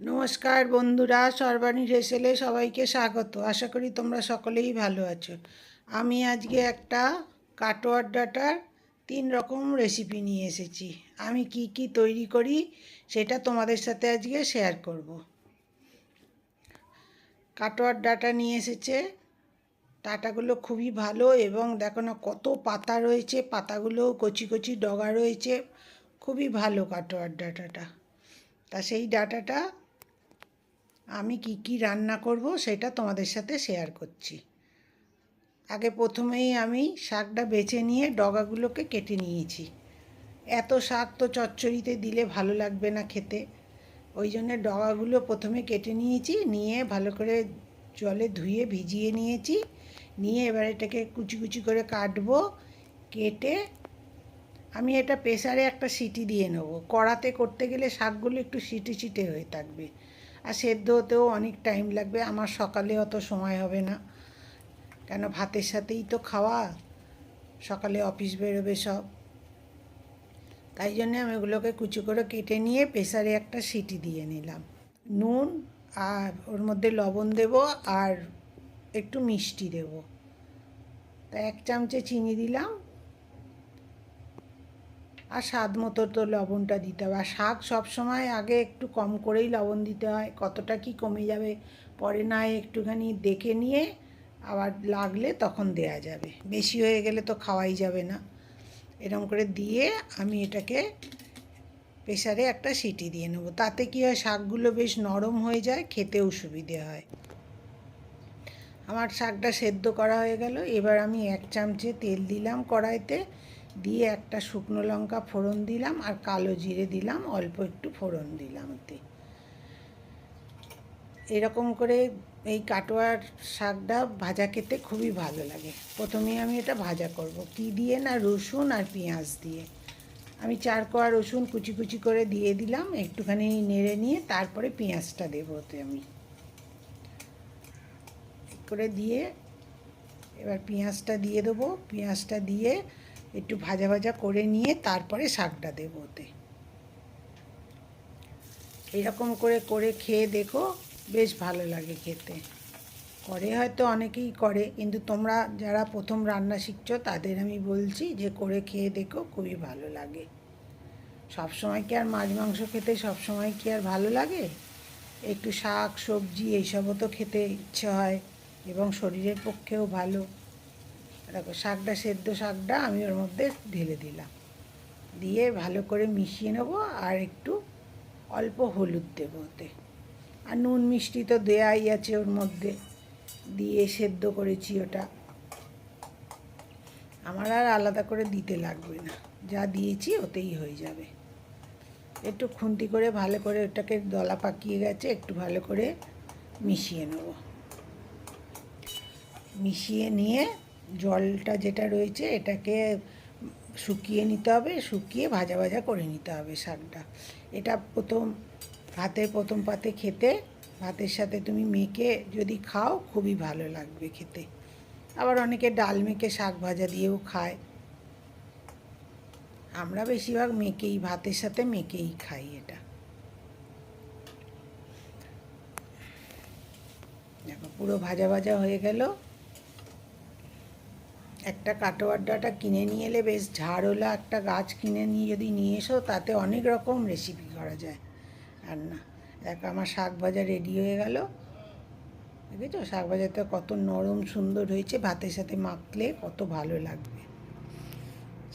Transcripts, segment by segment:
নমস্কার বন্ধুরা, সর্বাণী রেসেলে সবাইকে স্বাগত। আশা করি তোমরা সকলেই ভালো আছো। আমি আজকে একটা কাটোয়ার ডাটার তিন রকম রেসিপি নিয়ে এসেছি। আমি কি কি তৈরি করি সেটা তোমাদের সাথে আজকে শেয়ার করব। কাটোয়ার ডাটা নিয়ে এসেছে। ডাটাগুলো খুবই ভালো এবং দেখো না কত পাতা রয়েছে পাতাগুলো কচি কচি ডগা রয়েছে। খুবই ভালো কাটোয়ার ডাটাটা। তা সেই ডাটাটা আমি কি কি রান্না করব সেটা তোমাদের সাথে শেয়ার করছি। আগে প্রথমেই আমি শাকটা বেছে নিয়ে ডগাগুলোকে কেটে নিয়েছি। এত শাক তো চচ্চড়িতে দিলে ভালো লাগবে না খেতে। ওই জন্য ডগাগুলো প্রথমে কেটে নিয়েছি, নিয়ে ভালো করে জলে ধুয়ে ভিজিয়ে নিয়েছি। নিয়ে এবার এটাকে কুচি কুচি করে কাটবো, কেটে আমি এটা প্রেসারে একটা সিটি দিয়ে নেব। কড়াতে করতে গেলে শাকগুলো একটু সিটি সিটে হয়ে থাকবে। আর সেদ্ধ হতেও অনেক টাইম লাগবে। আমার সকালে অত সময় হবে না। কেন ভাতের সাথেই তো খাওয়া। সকালে অফিস বেরোবে সব। তাই জন্যে আমি ওগুলোকে কুচি করে কেটে নিয়ে প্রেসারে একটা সিটি দিয়ে নিলাম। নুন আর ওর মধ্যে লবণ দেব আর একটু মিষ্টি দেব। তা এক চামচে চিনি দিলাম। আর স্বাদ মতো তো লবণটা দিতে হবে। আর শাক সবসময় আগে একটু কম করেই লবণ দিতে হয়। কতটা কি কমে যাবে পরে না একটুখানি দেখে নিয়ে আবার লাগলে তখন দেয়া যাবে। বেশি হয়ে গেলে তো খাওয়াই যাবে না। এরকম করে দিয়ে আমি এটাকে প্রেশারে একটা সিটি দিয়ে নেব। তাতে কি হয়, শাকগুলো বেশ নরম হয়ে যায়, খেতেও সুবিধে হয়। আমার শাকটা সেদ্ধ করা হয়ে গেল। এবার আমি এক চামচে তেল দিলাম কড়াইতে। দিয়ে একটা শুকনো লঙ্কা ফোড়ন দিলাম আর কালো জিরে দিলাম, অল্প একটু ফোড়ন দিলাম ওতে। এরকম করে এই কাটোয়ার শাকটা ভাজা খেতে খুবই ভালো লাগে। প্রথমে আমি এটা ভাজা করব। কি দিয়ে না রসুন আর পেঁয়াজ দিয়ে। আমি চার কোয়া রসুন কুচি কুচি করে দিয়ে দিলাম, একটুখানি নেড়ে নিয়ে তারপরে পেঁয়াজটা দেবো ওতে আমি। করে দিয়ে এবার পেঁয়াজটা দিয়ে দেবো। পেঁয়াজটা দিয়ে একটু ভাজা ভাজা করে নিয়ে তারপরে শাকটা দেবো ওতে। এরকম করে করে খেয়ে দেখো, বেশ ভালো লাগে খেতে। করে হয়তো অনেকেই করে, কিন্তু তোমরা যারা প্রথম রান্না শিখছো, তাদের আমি বলছি যে করে খেয়ে দেখো, খুবই ভালো লাগে। সব সময় কি আর মাছ মাংস খেতে সব সময় কি আর ভালো লাগে? একটু শাক, সবজি, এইসবও তো খেতে ইচ্ছে হয় এবং শরীরের পক্ষেও ভালো। দেখো শাকটা, সেদ্ধ শাকটা আমি ওর মধ্যে ঢেলে দিলাম। দিয়ে ভালো করে মিশিয়ে নেব আর একটু অল্প হলুদ দেবো ওতে। আর নুন মিষ্টি তো দেয়াই আছে ওর মধ্যে। দিয়ে সেদ্ধ করেছি ওটা। আমার আর আলাদা করে দিতে লাগবে না। যা দিয়েছি ওতেই হয়ে যাবে। একটু খুন্তি করে ভালো করে ওটাকে দলা পাকিয়ে গেছে, একটু ভালো করে মিশিয়ে নেব। মিশিয়ে নিয়ে জলটা যেটা রয়েছে এটাকে শুকিয়ে নিতে হবে, শুকিয়ে ভাজা ভাজা করে নিতে হবে শাকটা। এটা প্রথম ভাতের প্রথম পাতে খেতে, ভাতের সাথে তুমি মেখে যদি খাও খুবই ভালো লাগবে খেতে। আবার অনেকে ডাল মেখে শাক ভাজা দিয়েও খায়। আমরা বেশিরভাগ মেকেই ভাতের সাথে মেকেই খাই এটা। দেখো পুরো ভাজা ভাজা হয়ে গেল। একটা কাটোয়ার ডাটা কিনে নিয়ে এলে বেশ ঝাড়ওয়ালা একটা গাছ কিনে নিয়ে যদি নিয়ে এসো, তাতে অনেক রকম রেসিপি করা যায়। রান্না দেখো আমার শাক ভাজা রেডি হয়ে গেল। দেখেছ? শাক ভাজাটা কত নরম সুন্দর হয়েছে, ভাতের সাথে মাখলে কত ভালো লাগবে।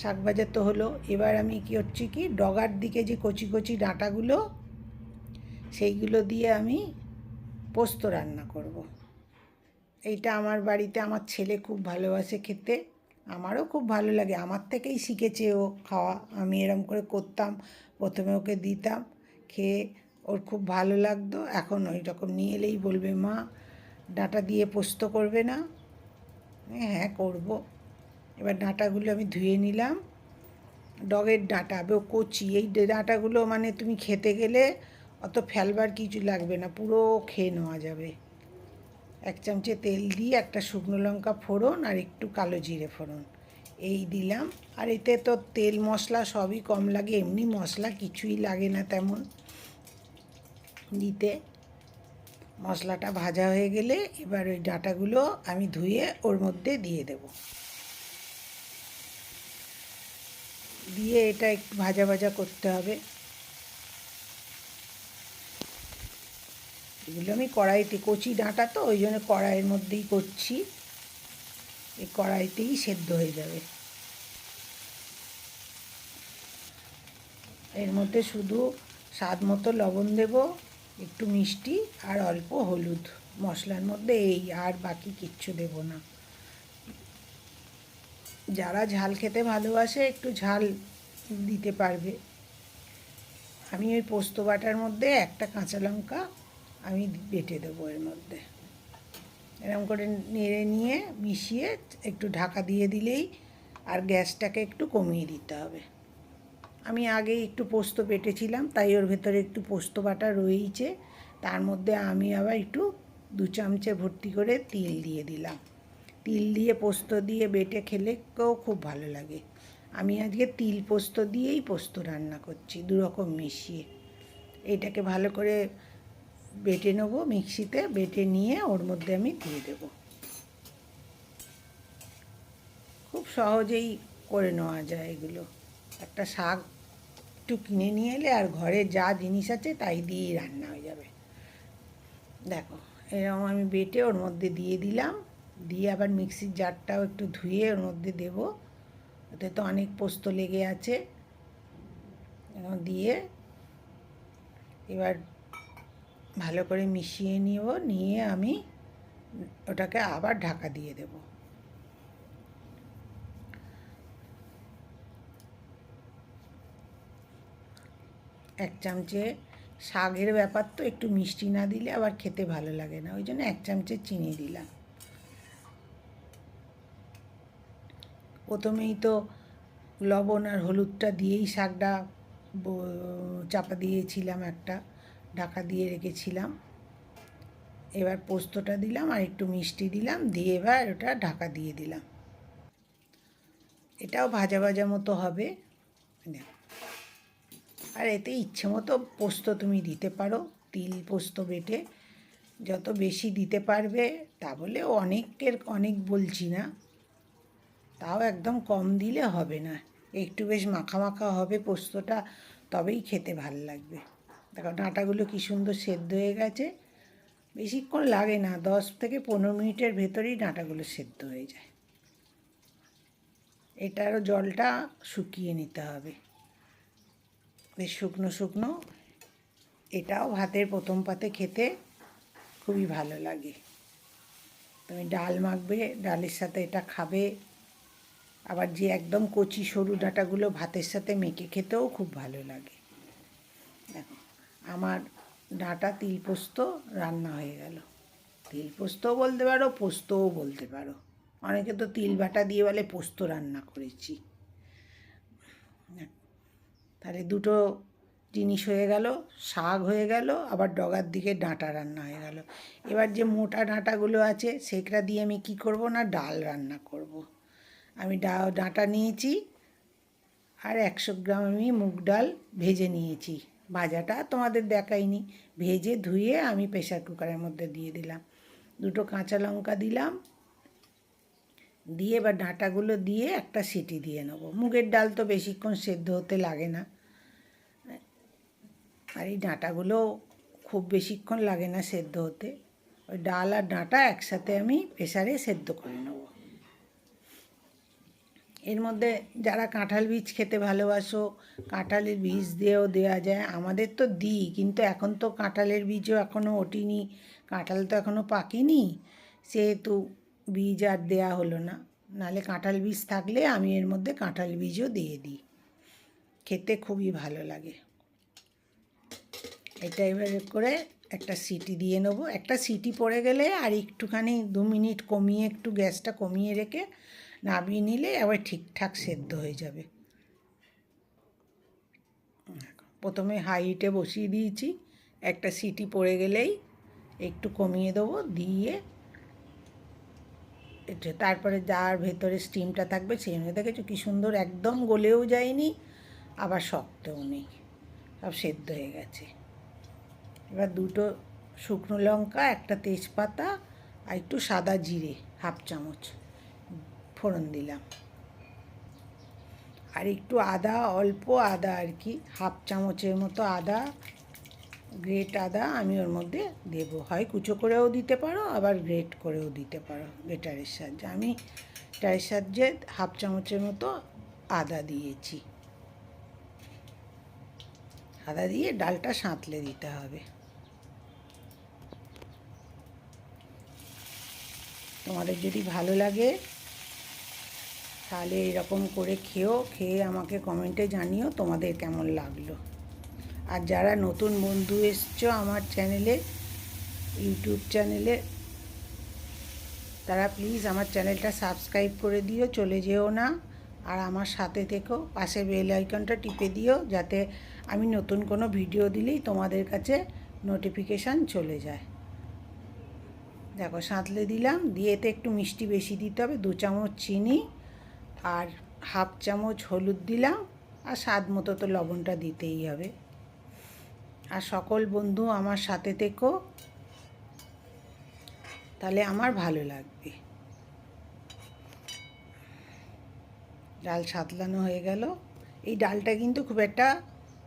শাক ভাজা তো হলো, এবার আমি কি হচ্ছে কি, ডগার দিকে যে কচি কচি ডাঁটাগুলো, সেইগুলো দিয়ে আমি পোস্ত রান্না করব। এইটা আমার বাড়িতে আমার ছেলে খুব ভালোবাসে খেতে। আমারও খুব ভালো লাগে। আমার থেকেই শিখেছে ও খাওয়া। আমি এরম করে করতাম, প্রথমে ওকে দিতাম, খেয়ে ওর খুব ভালো লাগতো। এখন ওই রকম নিয়ে এলেই বলবে, মা, ডাঁটা দিয়ে পোস্ত করবে না? হ্যাঁ করব। এবার ডাঁটাগুলো আমি ধুয়ে নিলাম। ডগের ডাঁটা ও কচি। এই ডাঁটাগুলো মানে তুমি খেতে গেলে অত ফেলবার কিছু লাগবে না। পুরো খেয়ে নেওয়া যাবে। এক চামচে তেল দিয়ে একটা শুকনো লঙ্কা ফোড়ন আর একটু কালো জিরে ফোড়ন। এই দিলাম। আর এতে তো তেল, মশলা সবই কম লাগে, এমনি মশলা কিছুই লাগে না তেমন। দিতে মশলাটা ভাজা হয়ে গেলে এবার ওই ডাটাগুলো আমি ধুয়ে ওর মধ্যে দিয়ে দেব। দিয়ে এটা একটু ভাজা ভাজা করতে হবে। এগুলো আমি কড়াইতে কচি ডাঁটা তো, ওই জন্য কড়াইয়ের মধ্যেই করছি। এই কড়াইতেই সেদ্ধ হয়ে যাবে। এর মধ্যে শুধু স্বাদ মতো লবণ দেব, একটু মিষ্টি আর অল্প হলুদ মশলার মধ্যে এই আর বাকি কিচ্ছু দেব না। যারা ঝাল খেতে ভালোবাসে একটু ঝাল দিতে পারবে। আমি ওই পোস্ত বাটার মধ্যে একটা কাঁচা লঙ্কা আমি বেটে দেবো এর মধ্যে। এরকম করে নেড়ে নিয়ে মিশিয়ে একটু ঢাকা দিয়ে দিলেই আর গ্যাসটাকে একটু কমিয়ে দিতে হবে। আমি আগে একটু পোস্ত বেটেছিলাম, তাই ওর ভেতরে একটু পোস্ত বাটা রয়েইছে। তার মধ্যে আমি আবার একটু দু চামচে ভর্তি করে তিল দিয়ে দিলাম। তিল দিয়ে পোস্ত দিয়ে বেটে খেলে খুব ভালো লাগে। আমি আজকে তিল পোস্ত দিয়েই পোস্ত রান্না করছি দু রকম মিশিয়ে। এটাকে ভালো করে বেটে নেব, মিক্সিতে বেটে নিয়ে ওর মধ্যে আমি দিয়ে দেব। খুব সহজেই করে নেওয়া যায় এগুলো। একটা শাক একটু কিনে নিয়ে এলে আর ঘরে যা জিনিস আছে তাই দিয়েই রান্না হয়ে যাবে। দেখো, এরকম আমি বেটে ওর মধ্যে দিয়ে দিলাম। দিয়ে আবার মিক্সির জারটাও একটু ধুয়ে ওর মধ্যে দেব। ওতে তো অনেক পোস্ত লেগে আছে। দিয়ে এবার ভালো করে মিশিয়ে নিব, নিয়ে আমি ওটাকে আবার ঢাকা দিয়ে দেব। এক চামচে শাকের ব্যাপার তো, একটু মিষ্টি না দিলে আবার খেতে ভালো লাগে না, ওই জন্য এক চামচে চিনি দিলাম। প্রথমেই তো লবণ আর হলুদটা দিয়েই শাকটা চাপা দিয়েছিলাম একটা। ঢাকা দিয়ে রেখেছিলাম। এবার পোস্তটা দিলাম আর একটু মিষ্টি দিলাম, দিয়ে এবার ওটা ঢাকা দিয়ে দিলাম। এটাও ভাজা ভাজা মতো হবে। আর এতে ইচ্ছে মতো পোস্ত তুমি দিতে পারো, তিল পোস্ত বেটে। যত বেশি দিতে পারবে, তা বলে অনেকের, অনেক বলছি না। তাও একদম কম দিলে হবে না। একটু বেশ মাখা মাখা হবে পোস্তটা, তবেই খেতে ভালো লাগবে। দেখো ডাঁটাগুলো কী সুন্দর সেদ্ধ হয়ে গেছে। বেশিক্ষণ লাগে না, দশ থেকে পনেরো মিনিটের ভেতরেই ডাঁটাগুলো সেদ্ধ হয়ে যায়। এটারও জলটা শুকিয়ে নিতে হবে। বেশ শুকনো শুকনো, এটাও ভাতের প্রথম পাতে খেতে খুবই ভালো লাগে। তুমি ডাল মাখবে, ডালের সাথে এটা খাবে। আবার যে একদম কচি সরু ডাঁটাগুলো ভাতের সাথে মেখে খেতেও খুব ভালো লাগে। দেখো। আমার ডাঁটা তিল পোস্ত রান্না হয়ে গেল। তিল পোস্তও বলতে পারো, পোস্তও বলতে পারো। অনেকে তো তিল বাটা দিয়ে বলে পোস্ত রান্না করেছি। তাহলে দুটো জিনিস হয়ে গেল, শাক হয়ে গেল, আবার ডগার দিকে ডাঁটা রান্না হয়ে গেল। এবার যে মোটা ডাঁটাগুলো আছে সেটা দিয়ে আমি কি করব না, ডাল রান্না করব। আমি ডা, ডাঁটা নিয়েছি, আর একশো গ্রাম আমি মুগ ডাল ভেজে নিয়েছি। ভাজাটা তোমাদের দেখাইনি। ভেজে ধুয়ে আমি প্রেশার কুকারের মধ্যে দিয়ে দিলাম। দুটো কাঁচা লঙ্কা দিলাম। দিয়ে এবার ডাঁটাগুলো দিয়ে একটা সিটি দিয়ে নেব। মুগের ডাল তো বেশিক্ষণ সেদ্ধ হতে লাগে না। আর এই ডাঁটাগুলো খুব বেশিক্ষণ লাগে না সেদ্ধ হতে। ওই ডাল আর ডাঁটা একসাথে আমি প্রেশারে সেদ্ধ করে নেব। এর মধ্যে যারা কাঁঠাল বীজ খেতে ভালোবাসো, কাঁঠালের বীজ দিয়েও দেওয়া যায়। আমাদের তো দিই, কিন্তু এখন তো কাঁঠালের বীজও এখনও ওঠেনি, কাঁঠাল তো এখনও পাকেনি, সেহেতু বীজ আর দেয়া হলো না। নালে কাঁঠাল বীজ থাকলে আমি এর মধ্যে কাঁঠাল বীজও দিয়ে দিই। খেতে খুবই ভালো লাগে। এটা এবারে করে একটা সিটি দিয়ে নেব। একটা সিটি পড়ে গেলে আর একটুখানি দু মিনিট কমিয়ে, একটু গ্যাসটা কমিয়ে রেখে নামিয়ে নিলে আবার ঠিকঠাক সেদ্ধ হয়ে যাবে। প্রথমে হাই হিটে বসিয়ে দিয়েছি, একটা সিটি পড়ে গেলেই একটু কমিয়ে দেবো, দিয়ে তারপরে যার ভেতরে স্টিমটা থাকবে সেই মধ্যে দেখেছ কী সুন্দর একদম গলেও যায়নি, আবার শক্তও নেই, সব সেদ্ধ হয়ে গেছে। এবার দুটো শুকনো লঙ্কা, একটা তেজপাতা আর একটু সাদা জিরে, হাফ চামচ। ফোড়ন দিলাম। আর একটু আদা, অল্প আদা আর কি, হাফ চামচের মতো আদা, গ্রেট আদা আমি ওর মধ্যে দেব। হয় কুচো করেও দিতে পারো, আবার গ্রেট করেও দিতে পারো গ্রেটারের সাহায্যে। আমি গ্রেটারের সাহায্যে হাফ চামচের মতো আদা দিয়েছি। আদা দিয়ে ডালটা সাঁতলে দিতে হবে। তোমাদের যদি ভালো লাগে তাহলে এরকম করে খেও খেয়ে আমাকে কমেন্টে জানিও তোমাদের কেমন লাগল। আর যারা নতুন বন্ধু এসছো আমার চ্যানেলে ইউটিউব চ্যানেলে তারা প্লিজ আমার চ্যানেলটা সাবস্ক্রাইব করে দিও, চলে যেও না। আর আমার সাথে থেকো, পাশে বেল আইকনটা টিপে দিও, যাতে আমি নতুন কোনো ভিডিও দিলেই তোমাদের কাছে নোটিফিকেশান চলে যায়। দেখো, সাঁতলে দিলাম, দিয়ে এতে একটু মিষ্টি বেশি দিতে হবে, দু চামচ চিনি আর হাফ চামচ হলুদ দিলাম আর স্বাদ মতো তো লবণটা দিতেই হবে। আর সকল বন্ধু আমার সাথে থেকো, তাহলে আমার ভালো লাগবে। ডাল সাতলানো হয়ে গেল। এই ডালটা কিন্তু খুব একটা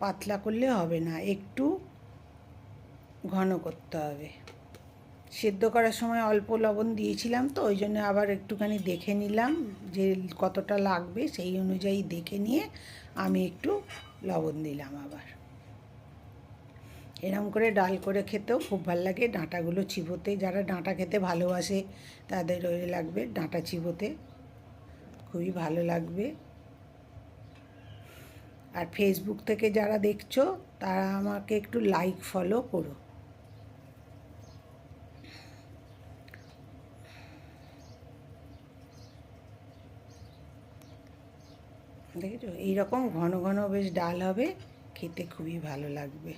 পাতলা করলে হবে না, একটু ঘন করতে হবে। সেদ্ধ করার সময় অল্প লবণ দিয়েছিলাম তো, ওই জন্য আবার একটুখানি দেখে নিলাম যে কতটা লাগবে, সেই অনুযায়ী দেখে নিয়ে আমি একটু লবণ দিলাম আবার। এরম করে ডাল করে খেতেও খুব ভালো লাগে। ডাঁটাগুলো চিবোতে, যারা ডাঁটা খেতে ভালোবাসে তাদের ওই লাগবে ডাঁটা চিবোতে, খুবই ভালো লাগবে। আর ফেসবুক থেকে যারা দেখছ, তারা আমাকে একটু লাইক ফলো করো। দেখেছ? এইরকম ঘন ঘন বেশ ডাল হবে, খেতে খুবই ভালো লাগবে।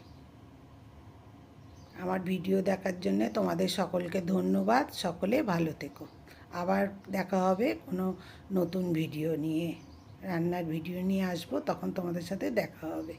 আমার ভিডিও দেখার জন্য তোমাদের সকলকে ধন্যবাদ। সকলে ভালো থেকো। আবার দেখা হবে কোনো নতুন ভিডিও নিয়ে। রান্নার ভিডিও নিয়ে আসব, তখন তোমাদের সাথে দেখা হবে।